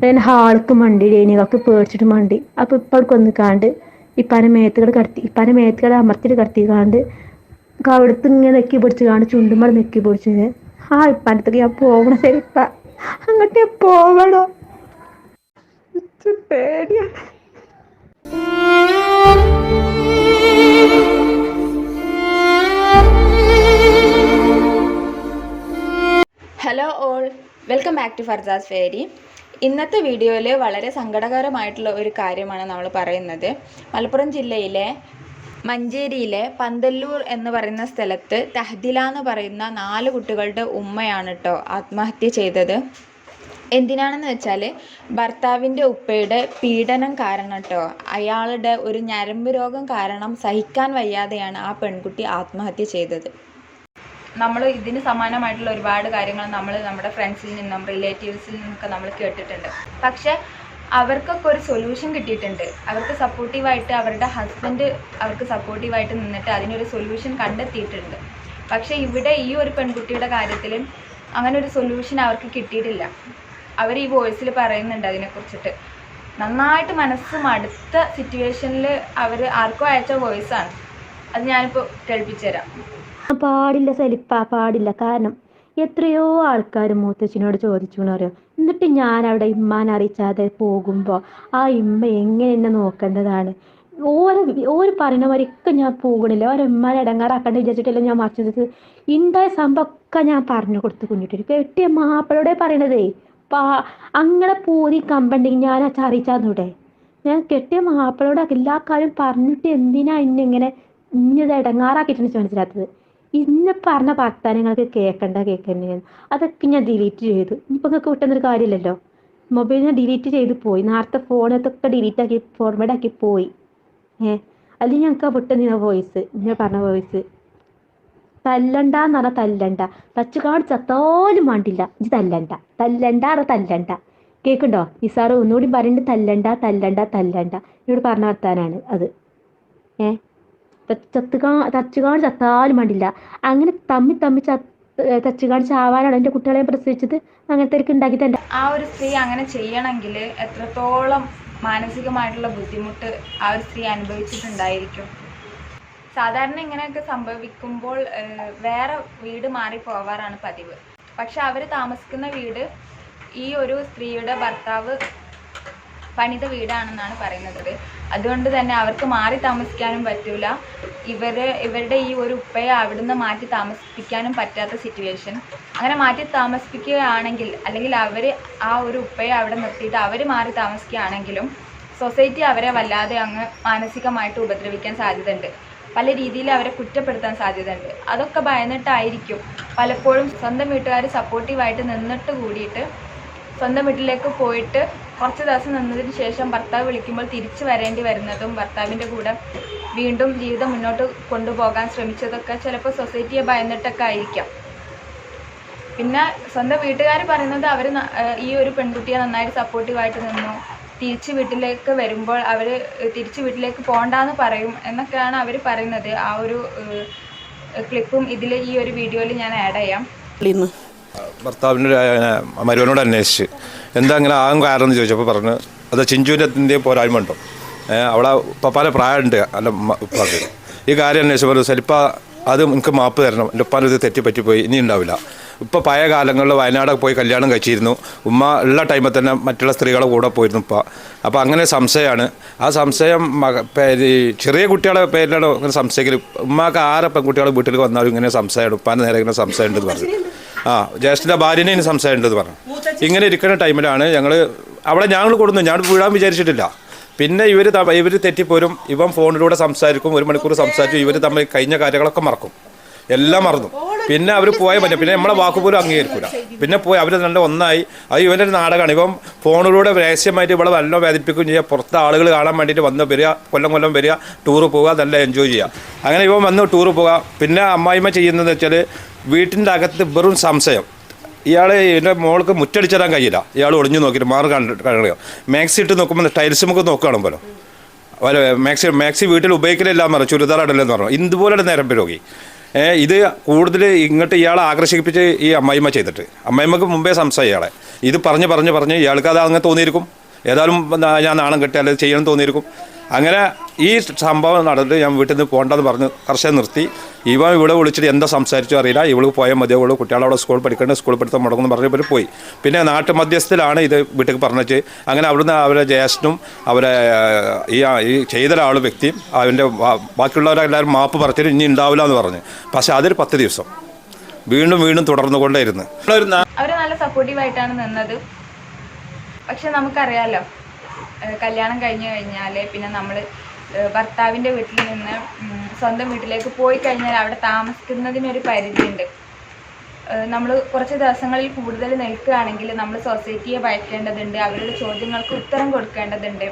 പിന്നെ ഹാൾക്ക് മണ്ടി ഡേനികൾക്ക് പേടിച്ചിട്ട് മണ്ടി. അപ്പൊ ഇപ്പൾക്ക് വന്ന് കാണ്ട് ഇപ്പാനെ മേത്തുകടെ കടത്തി ഇപ്പാനെ മേത്തുകടെ അമർത്തിട്ട് കടത്തി കാണ്ട് അവിടുത്തെ ഇങ്ങനെ നെക്കി പിടിച്ച് കാണ്ട് ചുണ്ടുമ്പോൾ നെക്കി പിടിച്ച് ആ ഇപ്പാനത്തേക്ക് ഞാൻ പോകണ ശരിപ്പ അങ്ങോട്ട് ഞാൻ പോകണോ hello all welcome back to Farjas fairy ഇന്നത്തെ വീഡിയോയിൽ വളരെ സങ്കടകരമായിട്ടുള്ള ഒരു കാര്യമാണ് നമ്മൾ പറയുന്നത്. മലപ്പുറം ജില്ലയിലെ മഞ്ചേരിയിലെ പന്തല്ലൂർ എന്ന് പറയുന്ന സ്ഥലത്ത് തഹദില എന്ന് പറയുന്ന നാല് കുട്ടികളുടെ ഉമ്മയാണ് കേട്ടോ ആത്മഹത്യ ചെയ്തത്. എന്തിനാണെന്ന് വെച്ചാൽ ഭർത്താവിന്റെ ഉപ്പയുടെ പീഡനം കാരണം കേട്ടോ അയാളുടെ ഒരു ഞരമ്പ് രോഗം കാരണം സഹിക്കാൻ വയ്യാതെയാണ് ആ പെൺകുട്ടി ആത്മഹത്യ ചെയ്തത്. നമ്മൾ ഇതിന് സമാനമായിട്ടുള്ള ഒരുപാട് കാര്യങ്ങൾ നമ്മൾ നമ്മുടെ ഫ്രണ്ട്സിൽ നിന്നും റിലേറ്റീവ്സിൽ നിന്നൊക്കെ നമ്മൾ കേട്ടിട്ടുണ്ട്. പക്ഷെ അവർക്കൊക്കെ ഒരു സൊല്യൂഷൻ കിട്ടിയിട്ടുണ്ട്. അവർക്ക് സപ്പോർട്ടീവായിട്ട് അവരുടെ ഹസ്ബൻഡ് അവർക്ക് സപ്പോർട്ടീവായിട്ട് നിന്നിട്ട് അതിനൊരു സൊല്യൂഷൻ കണ്ടെത്തിയിട്ടുണ്ട്. പക്ഷെ ഇവിടെ ഈ ഒരു പെൺകുട്ടിയുടെ കാര്യത്തിൽ അങ്ങനെ ഒരു സൊല്യൂഷൻ അവർക്ക് കിട്ടിയിട്ടില്ല. അവർ ഈ വോയിസിൽ പറയുന്നുണ്ട് അതിനെക്കുറിച്ചിട്ട് നന്നായിട്ട് മനസ്സ് മടുത്ത സിറ്റുവേഷനിൽ അവർ ആർക്കോ അയച്ച വോയിസാണ് അത് ഞാനിപ്പോൾ കേൾപ്പിച്ചു തരാം പാടില്ല സലിപ്പ പാടില്ല. കാരണം എത്രയോ ആൾക്കാർ മൂത്തച്ഛനോട് ചോദിച്ചു എന്ന് പറയും എന്നിട്ട് ഞാൻ അവിടെ ഇമ്മാനെ അറിയിച്ചാതെ പോകുമ്പോൾ ആ ഇമ്മ എങ്ങനെ എന്നെ നോക്കേണ്ടതാണ്? ഓരോ ഓര് പറയുന്ന ഞാൻ പോകണില്ല. ഓരോ ഇമ്മാനെ ഇടങ്ങാറാക്കണ്ട വിചാരിച്ചിട്ടല്ല ഞാൻ മറിച്ചത് ഉണ്ടായ സംഭവമൊക്കെ ഞാൻ പറഞ്ഞു കൊടുത്തു കുഞ്ഞിട്ട് കെട്ടിയ മാപ്പിളോടെ പറയണതേ പാ അങ്ങനെ പൂതി കമ്പണ്ടെങ്കിൽ ഞാൻ ആ ഞാൻ കെട്ടിയ മാപ്പിളോടെ എല്ലാ കാര്യം പറഞ്ഞിട്ട് എന്തിനാ ഇന്നിങ്ങനെ ഇന്നത് ഇടങ്ങാറാക്കിയിട്ടാണ് മനസ്സിലാത്തത്. ഇന്ന് പറഞ്ഞ വാഗ്ദാനങ്ങൾക്ക് കേൾക്കണ്ട കേൾക്കണ്ടേ അതൊക്കെ ഞാൻ ഡിലീറ്റ് ചെയ്തു. ഇപ്പൊ നിങ്ങൾക്ക് വിട്ടുന്നൊരു കാര്യമില്ലല്ലോ. മൊബൈൽ ഞാൻ ഡിലീറ്റ് ചെയ്ത് പോയി. നേരത്തെ ഫോണത്തൊക്കെ ഡിലീറ്റ് ആക്കി ഫോർവേഡ് ആക്കി പോയി. ഏ അല്ലെങ്കിൽ ഞങ്ങൾക്ക് വിട്ടുന്ന വോയിസ് ഞാൻ പറഞ്ഞ വോയിസ് തല്ലണ്ട എന്ന് പറഞ്ഞാൽ തല്ലണ്ട. തച്ചുകാട് ചത്താലും വേണ്ടില്ല ഇത് തല്ലണ്ട. തല്ലണ്ട അത് തല്ലണ്ട. കേൾക്കുണ്ടോ നിസാറ് ഒന്നുകൂടി പറയുന്നുണ്ട് തല്ലണ്ട തല്ലണ്ട തല്ലണ്ട. എന്നോട് പറഞ്ഞ വർത്താനാണ് അത്. ഏ ചത്തുകാ തച്ചുകാട് ചത്താലും വേണ്ടില്ല. അങ്ങനെ തമ്മി തമ്മി ചത്ത് തച്ചുകാട് ചാവാനാണ് എന്റെ കുട്ടികളെ പ്രസവിച്ചത്. അങ്ങനത്തെ ഉണ്ടാക്കി തന്നെ ആ ഒരു സ്ത്രീ അങ്ങനെ ചെയ്യണമെങ്കിൽ എത്രത്തോളം മാനസികമായിട്ടുള്ള ബുദ്ധിമുട്ട് ആ ഒരു സ്ത്രീ അനുഭവിച്ചിട്ടുണ്ടായിരിക്കും? സാധാരണ ഇങ്ങനെയൊക്കെ സംഭവിക്കുമ്പോൾ വേറെ വീട് മാറി പോവാറാണ് പതിവ്. പക്ഷെ അവർ താമസിക്കുന്ന വീട് ഈ ഒരു സ്ത്രീയുടെ ഭർത്താവ് പണിത വീടാണെന്നാണ് പറയുന്നത്. അതുകൊണ്ട് തന്നെ അവർക്ക് മാറി താമസിക്കാനും പറ്റൂല. ഇവർ ഇവരുടെ ഈ ഒരു ഉപ്പയെ അവിടുന്ന് മാറ്റി താമസിപ്പിക്കാനും പറ്റാത്ത സിറ്റുവേഷൻ അങ്ങനെ മാറ്റി താമസിപ്പിക്കുകയാണെങ്കിൽ അല്ലെങ്കിൽ അവർ ആ ഒരു ഉപ്പയെ അവിടെ നിർത്തിയിട്ട് അവർ മാറി താമസിക്കുകയാണെങ്കിലും സൊസൈറ്റി അവരെ വല്ലാതെ അങ്ങ് മാനസികമായിട്ട് ഉപദ്രവിക്കാൻ സാധ്യതയുണ്ട്. പല രീതിയിൽ അവരെ കുറ്റപ്പെടുത്താൻ സാധ്യതയുണ്ട്. അതൊക്കെ ഭയന്നിട്ടായിരിക്കും പലപ്പോഴും സ്വന്തം വീട്ടുകാർ സപ്പോർട്ടീവായിട്ട് നിന്നിട്ട് കൂടിയിട്ട് സ്വന്തം വീട്ടിലേക്ക് പോയിട്ട് കുറച്ച് ദിവസം നിന്നതിന് ശേഷം ഭർത്താവ് വിളിക്കുമ്പോൾ തിരിച്ചു വരേണ്ടി വരുന്നതും ഭർത്താവിന്റെ കൂടെ വീണ്ടും ജീവിതം മുന്നോട്ട് കൊണ്ടുപോകാൻ ശ്രമിച്ചതൊക്കെ ചിലപ്പോൾ സൊസൈറ്റിയെ ഭയന്നിട്ടൊക്കെ ആയിരിക്കാം. പിന്നെ സ്വന്തം വീട്ടുകാർ പറയുന്നത് അവർ ഈ ഒരു പെൺകുട്ടിയെ നന്നായിട്ട് സപ്പോർട്ടീവായിട്ട് നിന്നു. തിരിച്ച് വീട്ടിലേക്ക് വരുമ്പോൾ അവർ തിരിച്ച് വീട്ടിലേക്ക് പോകണ്ടെന്ന് പറയും എന്നൊക്കെയാണ് അവർ പറയുന്നത്. ആ ഒരു ക്ലിപ്പും ഇതിൽ ഈ ഒരു വീഡിയോയിൽ ഞാൻ ആഡ് ചെയ്യാം. ഭർത്താവിന്റെ മരുവനോട് അന്വേഷിച്ച്. എന്താ അങ്ങനെ ആകും കാരണം എന്ന് ചോദിച്ചപ്പോൾ പറഞ്ഞു അത് ചിഞ്ചുവിന്റെ പോരായ്മ ഉണ്ടോ അവിടെ പപ്പാല പ്രായമുണ്ട് അല്ല ഉപ്പാക്ക്. ഈ കാര്യം അന്വേഷിച്ചപ്പോൾ സലിപ്പ അത് എനിക്ക് മാപ്പ് തരണം. എന്റെ ഉപ്പാന്റെ ഇത് തെറ്റിപ്പറ്റിപ്പോയി ഇനി ഉണ്ടാവില്ല. ഇപ്പോൾ പഴയ കാലങ്ങളിൽ വയനാട് പോയി കല്യാണം കഴിച്ചിരുന്നു. ഉമ്മ ഉള്ള ടൈമിൽ തന്നെ മറ്റുള്ള സ്ത്രീകളെ കൂടെ പോയിരുന്നു ഇപ്പം അപ്പോൾ അങ്ങനെ സംശയമാണ്. ആ സംശയം പേര് ചെറിയ കുട്ടികളെ പേരിലാണ് ഇങ്ങനെ സംശയിക്കൽ ഉമ്മാക്ക് ആരെ പെൺകുട്ടികളെ വീട്ടിൽ വന്നാലും ഇങ്ങനെ സംശയമാണ്. ഉപ്പാന്റെ നേരെ ഇങ്ങനെ സംശയമുണ്ടെന്ന് പറഞ്ഞു. ആ ജ്യേഷ്ഠന്റെ ഭാര്യനെ ഇനി സംസാരിക്കേണ്ടത് പറഞ്ഞു. ഇങ്ങനെ ഇരിക്കുന്ന ടൈമിലാണ് ഞങ്ങൾ അവിടെ ഞങ്ങൾ കൊടുന്നു. ഞാൻ വീഴാൻ വിചാരിച്ചിട്ടില്ല. പിന്നെ ഇവർ ഇവർ തെറ്റിപ്പോരും. ഇവൻ ഫോണിലൂടെ സംസാരിക്കും. ഒരു മണിക്കൂർ സംസാരിച്ചു ഇവർ തമ്മിൽ കഴിഞ്ഞ കാര്യങ്ങളൊക്കെ മറക്കും. എല്ലാം മറന്നു. പിന്നെ അവർ പോയാൽ പറ്റില്ല പിന്നെ നമ്മളെ വാക്കുപോലും അംഗീകരിക്കൂല. പിന്നെ പോയി അവർ നല്ല ഒന്നായി. അത് ഇവന്റെ ഒരു നാടകമാണ് ഇപ്പം ഫോണിലൂടെ രഹസ്യമായിട്ട് ഇവിടെ നല്ല വേദിപ്പിക്കുകയും ചെയ്യുക പുറത്തെ ആളുകൾ കാണാൻ വേണ്ടിയിട്ട് വന്ന് വരിക കൊല്ലം കൊല്ലം വരിക ടൂറ് പോവുക നല്ല എൻജോയ് ചെയ്യുക അങ്ങനെ ഇവൻ വന്ന് ടൂറ് പോവുക പിന്നെ അമ്മായിമ്മ ചെയ്യുന്നതെന്ന് വെച്ചാൽ വീട്ടിന്റെ അകത്ത് വെറും സംശയം. ഇയാൾ എന്റെ മോൾക്ക് മുറ്റടിച്ചിടാൻ കഴിയില്ല. ഇയാൾ ഒളിഞ്ഞു നോക്കിയിട്ട് മാറി കഴിയുക മാക്സി ഇട്ട് നോക്കുമ്പോൾ ടൈൽസ് നമുക്ക് നോക്കുകയാണ് പോലും മാക്സി മാക്സി വീട്ടിൽ ഉപയോഗിക്കലില്ല എന്ന് പറഞ്ഞു. ചുരിദാർ ഇടലെന്ന് പറഞ്ഞു. ഇതുപോലെ നേരം രോഗി. ഏഹ് ഇത് കൂടുതൽ ഇങ്ങോട്ട് ഇയാളെ ആകർഷിപ്പിച്ച് ഈ അമ്മായിമ്മ ചെയ്തിട്ട്. അമ്മായിമ്മക്ക് മുമ്പേ സംശയം ഇയാളെ. ഇത് പറഞ്ഞ് പറഞ്ഞ് പറഞ്ഞ് ഇയാൾക്ക് അത് അങ്ങനെ തോന്നിയിരിക്കും. ഏതായാലും ഞാൻ നാണം കെട്ടി അല്ലെങ്കിൽ ചെയ്യണം തോന്നിയിരിക്കും. അങ്ങനെ ഈ സംഭവം നടന്നിട്ട് ഞാൻ വീട്ടിൽ നിന്ന് പോകണ്ടെന്ന് പറഞ്ഞ് കർഷകൻ നിർത്തി. ഇവ ഇവിടെ വിളിച്ചിട്ട് എന്താ സംസാരിച്ചു അറിയില്ല. ഇവൾ പോയാൽ മതിയാവുള്ളൂ കുട്ടികളവിടെ സ്കൂൾ പഠിക്കേണ്ട? സ്കൂൾ പഠിത്തം മുടങ്ങുമെന്ന് പറഞ്ഞ് ഇവർ പോയി. പിന്നെ നാട്ടു മധ്യസ്ഥത്തിലാണ് ഇത് വീട്ടിൽ പറഞ്ഞിട്ട് അങ്ങനെ അവിടുന്ന് അവരെ ജ്യേഷ്ഠനും അവരെ ഈ ഈ ചെയ്ത ഒരാൾ വ്യക്തിയും അവന്റെ ബാക്കിയുള്ളവരെല്ലാവരും മാപ്പ് പറഞ്ഞിട്ട് ഇനി ഉണ്ടാവില്ല എന്ന് പറഞ്ഞു. പക്ഷേ അതൊരു പത്ത് ദിവസം. വീണ്ടും വീണ്ടും തുടർന്നുകൊണ്ടേയിരുന്നു. അവർ നല്ല സപ്പോർട്ടീവായിട്ടാണ് നിന്നത്. പക്ഷെ നമുക്കറിയാലോ കല്യാണം കഴിഞ്ഞു കഴിഞ്ഞാൽ പിന്നെ നമ്മൾ ഭർത്താവിന്റെ വീട്ടിൽ നിന്ന് സ്വന്തം വീട്ടിലേക്ക് പോയി കഴിഞ്ഞാൽ അവിടെ താമസിക്കുന്നതിനൊരു പരിധിയുണ്ട്. നമ്മൾ കുറച്ച് ദിവസങ്ങളിൽ കൂടുതൽ നിൽക്കുകയാണെങ്കിൽ നമ്മൾ സൊസൈറ്റിയെ ഭയക്കേണ്ടതുണ്ട് അവരുടെ ചോദ്യങ്ങൾക്ക് ഉത്തരം കൊടുക്കേണ്ടതുണ്ട്.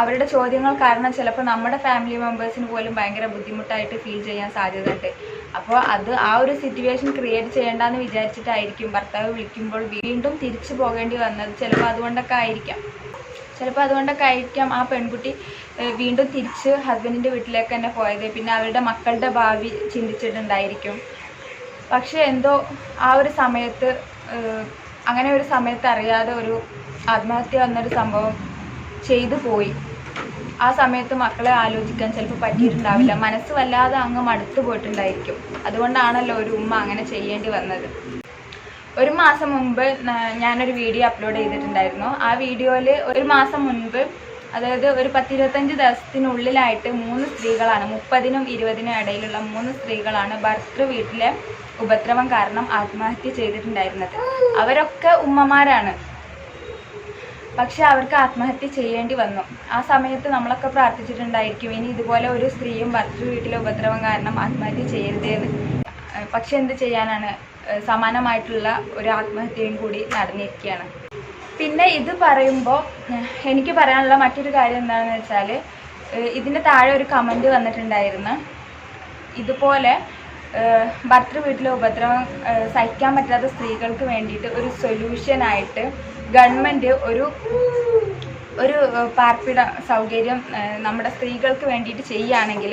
അവരുടെ ചോദ്യങ്ങൾ കാരണം ചിലപ്പോൾ നമ്മുടെ ഫാമിലി മെമ്പേഴ്സിന് പോലും ഭയങ്കര ബുദ്ധിമുട്ടായിട്ട് ഫീൽ ചെയ്യാൻ സാധ്യതയുണ്ട്. അപ്പോൾ അത് ആ ഒരു സിറ്റുവേഷൻ ക്രിയേറ്റ് ചെയ്യേണ്ടെന്ന് വിചാരിച്ചിട്ടായിരിക്കും ഭർത്താവ് വിളിക്കുമ്പോൾ വീണ്ടും തിരിച്ചു പോകേണ്ടി വന്നത്. ചിലപ്പോൾ അതുകൊണ്ടൊക്കെ ആയിരിക്കാം. ചിലപ്പോൾ അതുകൊണ്ടൊക്കെ ആയിരിക്കാം ആ പെൺകുട്ടി വീണ്ടും തിരിച്ച് ഹസ്ബൻഡിന്റെ വീട്ടിലേക്ക് തന്നെ പോയത്. പിന്നെ അവരുടെ മക്കളുടെ ഭാവി ചിന്തിച്ചിട്ടുണ്ടായിരിക്കും. പക്ഷേ എന്തോ ആ ഒരു സമയത്ത് അങ്ങനെ ഒരു സമയത്ത് അറിയാതെ ഒരു ആത്മഹത്യ എന്നൊരു സംഭവം ചെയ്തു പോയി. ആ സമയത്ത് മക്കളെ ആലോചിക്കാൻ ചിലപ്പോൾ പറ്റിയിട്ടുണ്ടാവില്ല. മനസ്സ് വല്ലാതെ അങ്ങ് മടുത്തു പോയിട്ടുണ്ടായിരിക്കും. അതുകൊണ്ടാണല്ലോ ഒരു ഉമ്മ അങ്ങനെ ചെയ്യേണ്ടി വന്നത്. ഒരു മാസം മുമ്പ് ഞാനൊരു വീഡിയോ അപ്ലോഡ് ചെയ്തിട്ടുണ്ടായിരുന്നു. ആ വീഡിയോയിൽ ഒരു മാസം മുൻപ് അതായത് ഒരു പത്തിരുപത്തഞ്ച് ദിവസത്തിനുള്ളിലായിട്ട് മൂന്ന് സ്ത്രീകളാണ് മുപ്പതിനും ഇരുപതിനും ഇടയിലുള്ള മൂന്ന് സ്ത്രീകളാണ് ഭർത്തൃ വീട്ടിലെ ഉപദ്രവം കാരണം ആത്മഹത്യ ചെയ്തിട്ടുണ്ടായിരുന്നത്. അവരൊക്കെ ഉമ്മമാരാണ്. പക്ഷെ അവർക്ക് ആത്മഹത്യ ചെയ്യേണ്ടി വന്നു. ആ സമയത്ത് നമ്മളൊക്കെ പ്രാർത്ഥിച്ചിട്ടുണ്ടായിരിക്കും ഇനി ഇതുപോലെ ഒരു സ്ത്രീയും ഭർത്തൃ വീട്ടിലെ ഉപദ്രവം കാരണം ആത്മഹത്യ ചെയ്യരുതേന്ന്. പക്ഷെ എന്ത് ചെയ്യാനാണ്? സമാനമായിട്ടുള്ള ഒരു ആത്മഹത്യയും കൂടി നടന്നിരിക്കുകയാണ്. പിന്നെ ഇത് പറയുമ്പോൾ എനിക്ക് പറയാനുള്ള മറ്റൊരു കാര്യം എന്താണെന്ന് വെച്ചാൽ ഇതിന്റെ താഴെ ഒരു കമന്റ് വന്നിട്ടുണ്ടായിരുന്നു. ഇതുപോലെ ഭർത്തൃ വീട്ടിലെ ഉപദ്രവം സഹിക്കാൻ പറ്റാത്ത സ്ത്രീകൾക്ക് വേണ്ടിയിട്ട് ഒരു സൊല്യൂഷനായിട്ട് ഗവൺമെന്റ് ഒരു ഒരു പാർപ്പിട സൗകര്യം നമ്മുടെ സ്ത്രീകൾക്ക് വേണ്ടിയിട്ട് ചെയ്യുകയാണെങ്കിൽ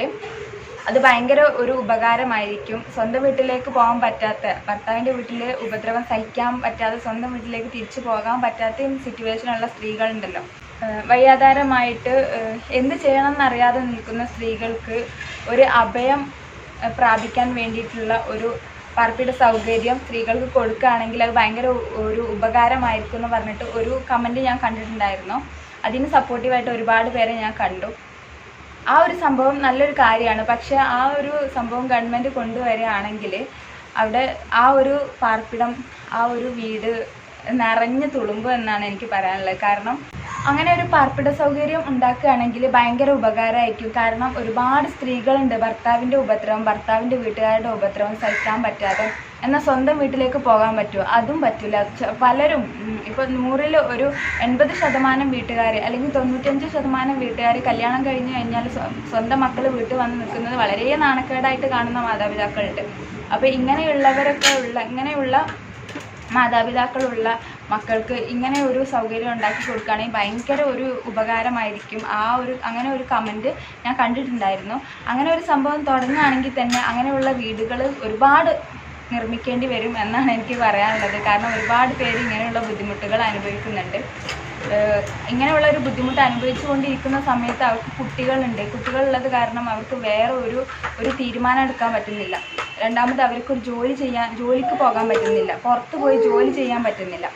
അത് ഭയങ്കര ഒരു ഉപകാരമായിരിക്കും. സ്വന്തം വീട്ടിലേക്ക് പോകാൻ പറ്റാത്ത ഭർത്താവിന്റെ വീട്ടിൽ ഉപദ്രവം സഹിക്കാൻ പറ്റാതെ സ്വന്തം വീട്ടിലേക്ക് തിരിച്ചു പോകാൻ പറ്റാത്ത സിറ്റുവേഷനുള്ള സ്ത്രീകളുണ്ടല്ലോ. വയ്യാധാരമായിട്ട് എന്ത് ചെയ്യണം എന്നറിയാതെ നിൽക്കുന്ന സ്ത്രീകൾക്ക് ഒരു അഭയം പ്രാപിക്കാൻ വേണ്ടിയിട്ടുള്ള ഒരു പാർപ്പിട സൗകര്യം സ്ത്രീകൾക്ക് കൊടുക്കുകയാണെങ്കിൽ അത് ഭയങ്കര ഒരു ഉപകാരമായിരിക്കും എന്ന് പറഞ്ഞിട്ട് ഒരു കമന്റ് ഞാൻ കണ്ടിട്ടുണ്ടായിരുന്നു. അതിന് സപ്പോർട്ടീവായിട്ട് ഒരുപാട് പേരെ ഞാൻ കണ്ടു. ആ ഒരു സംഭവം നല്ലൊരു കാര്യമാണ്. പക്ഷെ ആ ഒരു സംഭവം ഗവൺമെന്റ് കൊണ്ടുവരികയാണെങ്കിൽ അവിടെ ആ ഒരു പാർപ്പിടം ആ ഒരു വീട് നിറഞ്ഞു തുളുമ്പും എന്നാണ് എനിക്ക് പറയാനുള്ളത്. കാരണം അങ്ങനെ ഒരു പാർപ്പിട സൗകര്യം ഉണ്ടാക്കുകയാണെങ്കിൽ ഭയങ്കര ഉപകാരമായിരിക്കും. കാരണം ഒരുപാട് സ്ത്രീകളുണ്ട്. ഭർത്താവിന്റെ ഉപദ്രവം ഭർത്താവിന്റെ വീട്ടുകാരുടെ ഉപദ്രവം സഹിക്കാൻ പറ്റാതെ എന്നാൽ സ്വന്തം വീട്ടിലേക്ക് പോകാൻ പറ്റുമോ? അതും പറ്റില്ല. പലരും ഇപ്പോൾ നൂറിൽ ഒരു എൺപത് ശതമാനം വീട്ടുകാർ അല്ലെങ്കിൽ തൊണ്ണൂറ്റഞ്ച് ശതമാനം വീട്ടുകാർ കല്യാണം കഴിഞ്ഞ് കഴിഞ്ഞാൽ സ്വന്തം മക്കൾ വീട്ടിൽ വന്ന് നിൽക്കുന്നത് വളരെ നാണക്കേടായിട്ട് കാണുന്ന മാതാപിതാക്കളുണ്ട്. അപ്പോൾ ഇങ്ങനെയുള്ളവരൊക്കെ ഉള്ള ഇങ്ങനെയുള്ള മാതാപിതാക്കളുള്ള മക്കൾക്ക് ഇങ്ങനെ ഒരു സൗകര്യം ഉണ്ടാക്കി കൊടുക്കുകയാണെങ്കിൽ ഭയങ്കര ഒരു ഉപകാരമായിരിക്കും. ആ ഒരു അങ്ങനെ ഒരു കമന്റ് ഞാൻ കണ്ടിട്ടുണ്ടായിരുന്നു. അങ്ങനെ ഒരു സംഭവം തുടങ്ങുകയാണെങ്കിൽ തന്നെ അങ്ങനെയുള്ള വീടുകൾ ഒരുപാട് നിർമ്മിക്കേണ്ടി വരും എന്നാണ് എനിക്ക് പറയാനുള്ളത്. കാരണം ഒരുപാട് പേര് ഇങ്ങനെയുള്ള ബുദ്ധിമുട്ടുകൾ അനുഭവിക്കുന്നുണ്ട്. ഇങ്ങനെയുള്ള ഒരു ബുദ്ധിമുട്ട് അനുഭവിച്ചുകൊണ്ടിരിക്കുന്ന സമയത്ത് അവർക്ക് കുട്ടികളുണ്ട്. കുട്ടികളുള്ളത് കാരണം അവർക്ക് വേറെ ഒരു ഒരു തീരുമാനം എടുക്കാൻ പറ്റുന്നില്ല. രണ്ടാമത് അവർക്ക് ഒരു ജോലി ചെയ്യാൻ ജോലിക്ക് പോകാൻ പറ്റുന്നില്ല. പുറത്ത് പോയി ജോലി ചെയ്യാൻ പറ്റുന്നില്ല.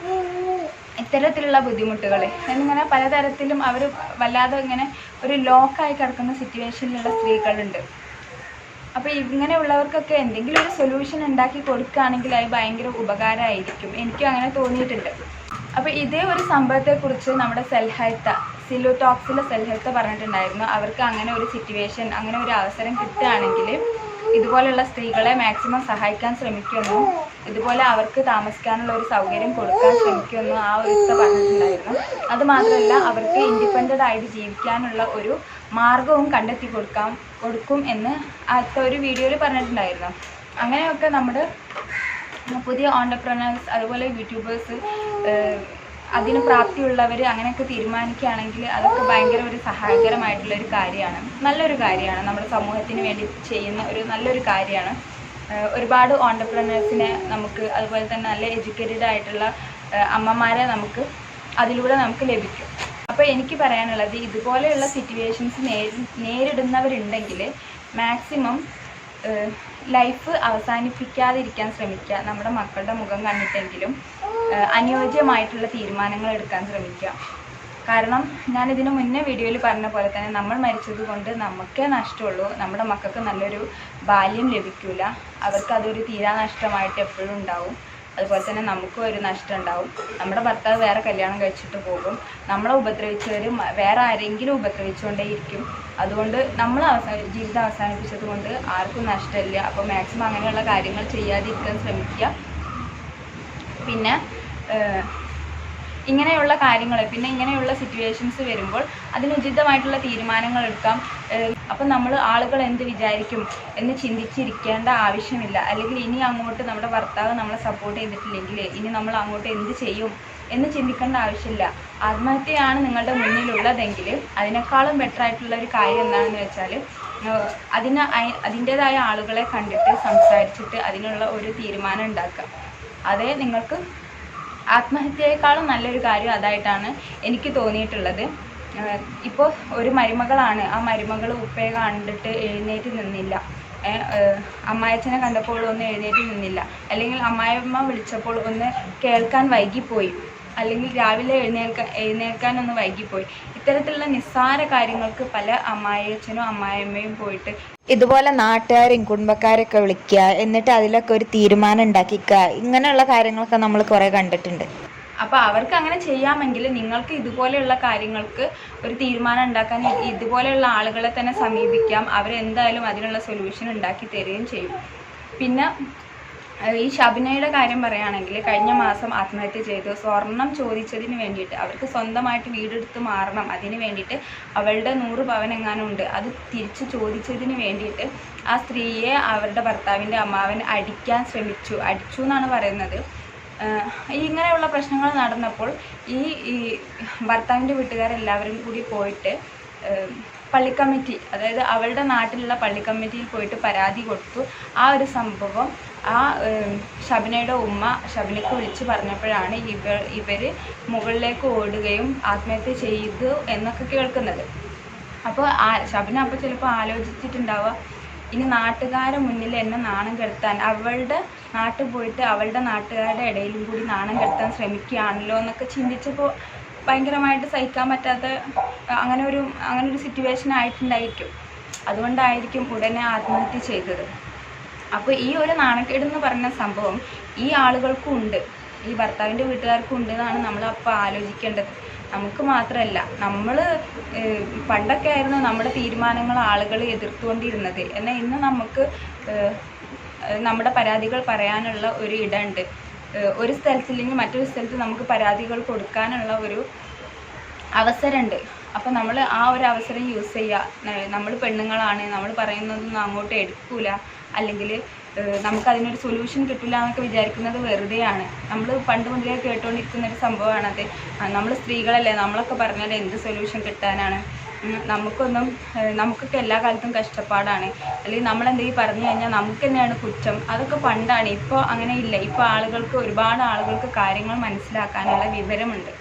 ഇത്തരത്തിലുള്ള ബുദ്ധിമുട്ടുകൾ എന്നിങ്ങനെ പലതരത്തിലും അവർ വല്ലാതെ ഇങ്ങനെ ഒരു ലോക്കായി കിടക്കുന്ന സിറ്റുവേഷനിലുള്ള സ്ത്രീകളുണ്ട്. അപ്പോൾ ഇങ്ങനെയുള്ളവർക്കൊക്കെ എന്തെങ്കിലും ഒരു സൊല്യൂഷൻ ഉണ്ടാക്കി കൊടുക്കുകയാണെങ്കിൽ അത് ഭയങ്കര ഉപകാരമായിരിക്കും. എനിക്കും അങ്ങനെ തോന്നിയിട്ടുണ്ട്. അപ്പോൾ ഇതേ ഒരു സംഭവത്തെക്കുറിച്ച് നമ്മുടെ സെൽഹെൽത്ത സിലു ടോക്സിലെ പറഞ്ഞിട്ടുണ്ടായിരുന്നു. അവർക്ക് അങ്ങനെ ഒരു സിറ്റുവേഷൻ അങ്ങനെ ഒരു അവസരം കിട്ടുകയാണെങ്കിൽ ഇതുപോലെയുള്ള സ്ത്രീകളെ മാക്സിമം സഹായിക്കാൻ ശ്രമിക്കുമെന്നും ഇതുപോലെ അവർക്ക് താമസിക്കാനുള്ള ഒരു സൗകര്യം കൊടുക്കാൻ ശ്രമിക്കുമെന്നും ആ ഒരു ഇത്ത പറഞ്ഞിട്ടുണ്ടായിരുന്നു. അതുമാത്രമല്ല അവർക്ക് ഇൻഡിപെൻഡന്റ് ആയിട്ട് ജീവിക്കാനുള്ള ഒരു മാർഗവും കണ്ടെത്തി കൊടുക്കാം കൊടുക്കും എന്ന് അടുത്ത ഒരു വീഡിയോയിൽ പറഞ്ഞിട്ടുണ്ടായിരുന്നു. അങ്ങനെയൊക്കെ നമ്മുടെ പുതിയ ഓണ്ടർപ്രണേഴ്സ് അതുപോലെ യൂട്യൂബേഴ്സ് അതിന് പ്രാപ്തിയുള്ളവർ അങ്ങനെയൊക്കെ തീരുമാനിക്കുകയാണെങ്കിൽ അതൊക്കെ ഭയങ്കര ഒരു സഹായകരമായിട്ടുള്ള ഒരു കാര്യമാണ്. നല്ലൊരു കാര്യമാണ്. നമ്മുടെ സമൂഹത്തിന് വേണ്ടി ചെയ്യുന്ന ഒരു നല്ലൊരു കാര്യമാണ്. ഒരുപാട് ഓണ്ടർപ്രണേഴ്സിനെ നമുക്ക് അതുപോലെ തന്നെ നല്ല എഡ്യൂക്കേറ്റഡ് ആയിട്ടുള്ള അമ്മമാരെ നമുക്ക് അതിലൂടെ നമുക്ക് ലഭിക്കും. അപ്പോൾ എനിക്ക് പറയാനുള്ളത് ഇതുപോലെയുള്ള സിറ്റുവേഷൻസ് നേരി നേരിടുന്നവരുണ്ടെങ്കിൽ മാക്സിമം ലൈഫ് അവസാനിപ്പിക്കാതിരിക്കാൻ ശ്രമിക്കുക. നമ്മുടെ മക്കളുടെ മുഖം കണ്ടിട്ടെങ്കിലും അനുയോജ്യമായിട്ടുള്ള തീരുമാനങ്ങൾ എടുക്കാൻ ശ്രമിക്കുക. കാരണം ഞാൻ ഇതിനു മുന്നേ വീഡിയോയിൽ പറഞ്ഞ പോലെ തന്നെ നമ്മൾ മരിച്ചത് കൊണ്ട് നമുക്കേ നഷ്ടമുള്ളൂ. നമ്മുടെ മക്കൾക്ക് നല്ലൊരു ബാല്യം ലഭിക്കില്ല അവർക്ക് അതൊരു തീരാ നഷ്ടമായിട്ട് എപ്പോഴും ഉണ്ടാവും. അതുപോലെ തന്നെ നമുക്കും ഒരു നഷ്ടം ഉണ്ടാവും നമ്മുടെ ഭർത്താവ് വേറെ കല്യാണം കഴിച്ചിട്ട് പോകും. നമ്മളെ ഉപദ്രവിച്ചവർ വേറെ ആരെങ്കിലും ഉപദ്രവിച്ചുകൊണ്ടേയിരിക്കും. അതുകൊണ്ട് നമ്മൾ അവസാന ജീവിതം അവസാനിപ്പിച്ചത് കൊണ്ട് ആർക്കും നഷ്ടമില്ല. അപ്പോൾ മാക്സിമം അങ്ങനെയുള്ള കാര്യങ്ങൾ ചെയ്യാതിരിക്കാൻ ശ്രമിക്കുക. പിന്നെ ഇങ്ങനെയുള്ള കാര്യങ്ങൾ പിന്നെ ഇങ്ങനെയുള്ള സിറ്റുവേഷൻസ് വരുമ്പോൾ അതിനുചിതമായിട്ടുള്ള തീരുമാനങ്ങൾ എടുക്കാം. അപ്പം നമ്മൾ ആളുകൾ എന്ത് വിചാരിക്കും എന്ന് ചിന്തിച്ചിരിക്കേണ്ട ആവശ്യമില്ല. അല്ലെങ്കിൽ ഇനി അങ്ങോട്ട് നമ്മുടെ ഭർത്താവ് നമ്മളെ സപ്പോർട്ട് ചെയ്തിട്ടില്ലെങ്കിൽ ഇനി നമ്മൾ അങ്ങോട്ട് എന്ത് ചെയ്യും എന്ന് ചിന്തിക്കേണ്ട ആവശ്യമില്ല. ആത്മഹത്യയാണ് നിങ്ങളുടെ മുന്നിലുള്ളതെങ്കിൽ അതിനേക്കാളും ബെറ്റർ ആയിട്ടുള്ള ഒരു കാര്യം എന്താണെന്ന് വെച്ചാൽ അതിന് അതിന്റേതായ ആളുകളെ കണ്ടിട്ട് സംസാരിച്ചിട്ട് അതിനുള്ള ഒരു തീരുമാനം ഉണ്ടാക്കുക. അതേ നിങ്ങൾക്ക് ആത്മഹത്യയെക്കാളും നല്ലൊരു കാര്യം അതായിട്ടാണ് എനിക്ക് തോന്നിയിട്ടുള്ളത്. ഇപ്പോൾ ഒരു മരുമകളാണ്. ആ മരുമകൾ ഉപ്പയെ കണ്ടിട്ട് എഴുന്നേറ്റ് നിന്നില്ല. അമ്മായച്ചനെ കണ്ടപ്പോൾ ഒന്ന് എഴുന്നേറ്റ് നിന്നില്ല. അല്ലെങ്കിൽ അമ്മായിയമ്മ വിളിച്ചപ്പോൾ ഒന്ന് കേൾക്കാൻ വൈകിപ്പോയി. അല്ലെങ്കിൽ രാവിലെ എഴുന്നേൽക്കാൻ എഴുന്നേൽക്കാൻ ഒന്ന് വൈകിപ്പോയി. ഇത്തരത്തിലുള്ള നിസ്സാര കാര്യങ്ങൾക്ക് പല അമ്മായച്ചനും അമ്മായിയമ്മയും പോയിട്ട് ഇതുപോലെ നാട്ടുകാരെയും കുടുംബക്കാരെയൊക്കെ വിളിക്കുക എന്നിട്ട് അതിലൊക്കെ ഒരു തീരുമാനം ഉണ്ടാക്കിക്കുക ഇങ്ങനെയുള്ള കാര്യങ്ങളൊക്കെ നമ്മൾ കുറേ കണ്ടിട്ടുണ്ട്. അപ്പോൾ അവർക്ക് അങ്ങനെ ചെയ്യാമെങ്കിൽ നിങ്ങൾക്ക് ഇതുപോലെയുള്ള കാര്യങ്ങൾക്ക് ഒരു തീരുമാനം ഉണ്ടാക്കാൻ ഇതുപോലെയുള്ള ആളുകളെ തന്നെ സമീപിക്കാം. അവരെന്തായാലും അതിനുള്ള സൊല്യൂഷൻ ഉണ്ടാക്കി തരികയും ചെയ്യും. പിന്നെ ഈ ഷബിനയുടെ കാര്യം പറയുകയാണെങ്കിൽ കഴിഞ്ഞ മാസം ആത്മഹത്യ ചെയ്തു. സ്വർണം ചോദിച്ചതിന് വേണ്ടിയിട്ട് അവർക്ക് സ്വന്തമായിട്ട് വീടെടുത്ത് മാറണം. അതിന് വേണ്ടിയിട്ട് അവളുടെ നൂറ് പവൻ എങ്ങാനും ഉണ്ട് അത് തിരിച്ച് ചോദിച്ചതിന് വേണ്ടിയിട്ട് ആ സ്ത്രീയെ അവരുടെ ഭർത്താവിന്റെ അമ്മാവൻ അടിക്കാൻ ശ്രമിച്ചു. അടിച്ചു എന്നാണ് പറയുന്നത്. ഏഹ് ഇങ്ങനെയുള്ള പ്രശ്നങ്ങൾ നടന്നപ്പോൾ ഈ ഈ ഭർത്താവിന്റെ വീട്ടുകാരെല്ലാവരും കൂടി പോയിട്ട് പള്ളി പള്ളിക്കമ്മിറ്റി അതായത് അവളുടെ നാട്ടിലുള്ള പള്ളിക്കമ്മിറ്റിയിൽ പോയിട്ട് പരാതി കൊടുത്തു. ആ ഒരു സംഭവം ആ ഷബിനയുടെ ഉമ്മ ഷബിനയ്ക്ക് വിളിച്ച് പറഞ്ഞപ്പോഴാണ് ഇവർ ഇവർ മുകളിലേക്ക് ഓടുകയും ആത്മഹത്യ ചെയ്തു എന്നൊക്കെ കേൾക്കുന്നത്. അപ്പോൾ ആ ഷബിന അപ്പോൾ ചിലപ്പോൾ ആലോചിച്ചിട്ടുണ്ടാവുക ഇനി നാട്ടുകാരെ മുന്നിൽ എന്നെ നാണം കെടുത്താൻ അവളുടെ നാട്ടിൽ പോയിട്ട് അവളുടെ നാട്ടുകാരുടെ ഇടയിലും കൂടി നാണം കെടുത്താൻ ശ്രമിക്കുകയാണല്ലോ എന്നൊക്കെ ചിന്തിച്ചപ്പോൾ ഭയങ്കരമായിട്ട് സഹിക്കാൻ പറ്റാത്ത അങ്ങനെ ഒരു അങ്ങനെ ഒരു സിറ്റുവേഷൻ ആയിട്ടുണ്ടായിരിക്കും. അതുകൊണ്ടായിരിക്കും ഉടനെ ആത്മഹത്യ ചെയ്തത്. അപ്പോൾ ഈ ഒരു നാണക്കേട് എന്ന് പറഞ്ഞ സംഭവം ഈ ആളുകൾക്കും ഉണ്ട്. ഈ ഭർത്താവിന്റെ വീട്ടുകാർക്കും ഉണ്ട് എന്നാണ് നമ്മൾ അപ്പോൾ ആലോചിക്കേണ്ടത്. നമുക്ക് മാത്രമല്ല നമ്മൾ പണ്ടൊക്കെ ആയിരുന്നു നമ്മുടെ തീരുമാനങ്ങൾ ആളുകൾ എതിർത്തുകൊണ്ടിരുന്നത്. എന്നാൽ ഇന്ന് നമുക്ക് നമ്മുടെ പരാതികൾ പറയാനുള്ള ഒരു ഇടമുണ്ട്. ഒരു സ്ഥലത്തില്ലെങ്കിൽ മറ്റൊരു സ്ഥലത്ത് നമുക്ക് പരാതികൾ കൊടുക്കാനുള്ള ഒരു അവസരമുണ്ട്. അപ്പോൾ നമ്മൾ ആ ഒരു അവസരം യൂസ് ചെയ്യുക നമ്മൾ പെണ്ണുങ്ങളാണ്. നമ്മൾ പറയുന്നതൊന്നും അങ്ങോട്ട് എടുക്കൂല. അല്ലെങ്കിൽ നമുക്കതിനൊരു സൊല്യൂഷൻ കിട്ടില്ല എന്നൊക്കെ വിചാരിക്കുന്നത് വെറുതെയാണ്. നമ്മൾ പണ്ട് മുതലേ കേട്ടുകൊണ്ടിരിക്കുന്ന ഒരു സംഭവമാണത് നമ്മൾ സ്ത്രീകളല്ലേ നമ്മളൊക്കെ പറഞ്ഞാൽ എന്ത് സൊല്യൂഷൻ കിട്ടാനാണ്? നമുക്കൊന്നും നമുക്കൊക്കെ എല്ലാ കാലത്തും കഷ്ടപ്പാടാണ്. അല്ലെങ്കിൽ നമ്മൾ എന്തെങ്കിലും പറഞ്ഞു കഴിഞ്ഞാൽ നമുക്ക് തന്നെയാണ് കുറ്റം. അതൊക്കെ പണ്ടാണ്. ഇപ്പോൾ അങ്ങനെ ഇല്ല. ഇപ്പോൾ ആളുകൾക്ക് ഒരുപാട് ആളുകൾക്ക് കാര്യങ്ങൾ മനസ്സിലാക്കാനുള്ള വിവരമുണ്ട്.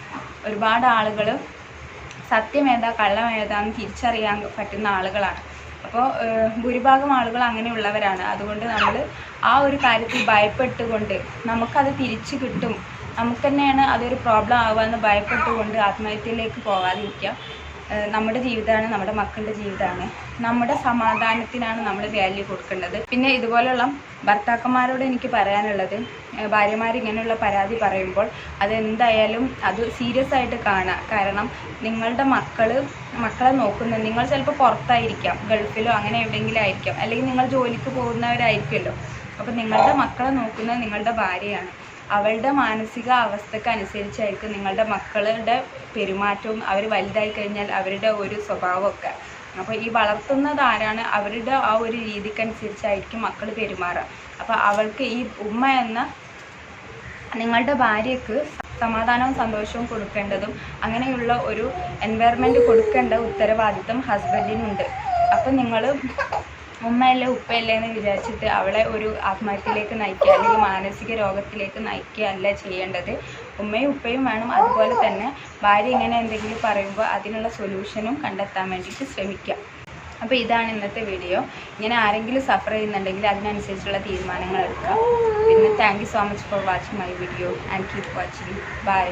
ഒരുപാട് ആളുകൾ സത്യം ഏതാ കള്ളം ഏതാന്ന് തിരിച്ചറിയാൻ പറ്റുന്ന ആളുകളാണ്. അപ്പോൾ ഭൂരിഭാഗം ആളുകൾ അങ്ങനെയുള്ളവരാണ്. അതുകൊണ്ട് നമ്മൾ ആ ഒരു കാര്യത്തിൽ ഭയപ്പെട്ടുകൊണ്ട് നമുക്കത് തിരിച്ചു കിട്ടും. നമുക്ക് തന്നെയാണ് അതൊരു പ്രോബ്ലം ആവുകയെന്ന് ഭയപ്പെട്ടുകൊണ്ട് ആത്മഹത്യയിലേക്ക് പോകാതിരിക്കുക. നമ്മുടെ ജീവിതമാണ് നമ്മുടെ മക്കളുടെ ജീവിതമാണ്. നമ്മുടെ സമാധാനത്തിനാണ് നമ്മൾ വാല്യൂ കൊടുക്കേണ്ടത്. പിന്നെ ഇതുപോലെയുള്ള ഭർത്താക്കന്മാരോട് എനിക്ക് പറയാനുള്ളത് ഭാര്യമാർ ഇങ്ങനെയുള്ള പരാതി പറയുമ്പോൾ അതെന്തായാലും അത് സീരിയസ് ആയിട്ട് കാണുക കാരണം നിങ്ങളുടെ മക്കൾ മക്കളെ നോക്കുന്നത് നിങ്ങൾ ചിലപ്പോൾ പുറത്തായിരിക്കാം ഗൾഫിലോ അങ്ങനെ എവിടെയെങ്കിലും ആയിരിക്കാം. അല്ലെങ്കിൽ നിങ്ങൾ ജോലിക്ക് പോകുന്നവരായിരിക്കുമല്ലോ. അപ്പോൾ നിങ്ങളുടെ മക്കളെ നോക്കുന്നത് നിങ്ങളുടെ ഭാര്യയാണ്. അവളുടെ മാനസിക അവസ്ഥക്ക് അനുസരിച്ചായിരിക്കും നിങ്ങളുടെ മക്കളുടെ പെരുമാറ്റവും അവർ വലുതായി കഴിഞ്ഞാൽ അവരുടെ ഒരു സ്വഭാവമൊക്കെ. അപ്പോൾ ഈ വളർത്തുന്നത് ആരാണ് അവരുടെ ആ ഒരു രീതിക്കനുസരിച്ചായിരിക്കും മക്കൾ പെരുമാറുക. അപ്പോൾ അവൾക്ക് ഈ ഉമ്മ എന്ന നിങ്ങളുടെ ഭാര്യയ്ക്ക് സമാധാനവും സന്തോഷവും കൊടുക്കേണ്ടതും അങ്ങനെയുള്ള ഒരു എൻവയറമെന്റ് കൊടുക്കേണ്ട ഉത്തരവാദിത്തം ഹസ്ബൻഡിനുണ്ട് അപ്പം നിങ്ങൾ ഉമ്മയല്ലേ ഉപ്പയല്ലേ എന്ന് വിചാരിച്ചിട്ട് അവളെ ഒരു ആത്മഹത്യയിലേക്ക് നയിക്കുക അല്ലെങ്കിൽ മാനസിക രോഗത്തിലേക്ക് നയിക്കുക അല്ല ചെയ്യേണ്ടത്. ഉമ്മയും ഉപ്പയും വേണം. അതുപോലെ തന്നെ ഭാര്യ ഇങ്ങനെ എന്തെങ്കിലും പറയുമ്പോൾ അതിനുള്ള സൊല്യൂഷനും കണ്ടെത്താൻ വേണ്ടിയിട്ട് ശ്രമിക്കുക. അപ്പോൾ ഇതാണ് ഇന്നത്തെ വീഡിയോ ഇങ്ങനെ ആരെങ്കിലും സഫർ ചെയ്യുന്നുണ്ടെങ്കിൽ അതിനനുസരിച്ചുള്ള തീരുമാനങ്ങൾ എടുക്കുക. പിന്നെ thank you so much for watching my video and keep watching bye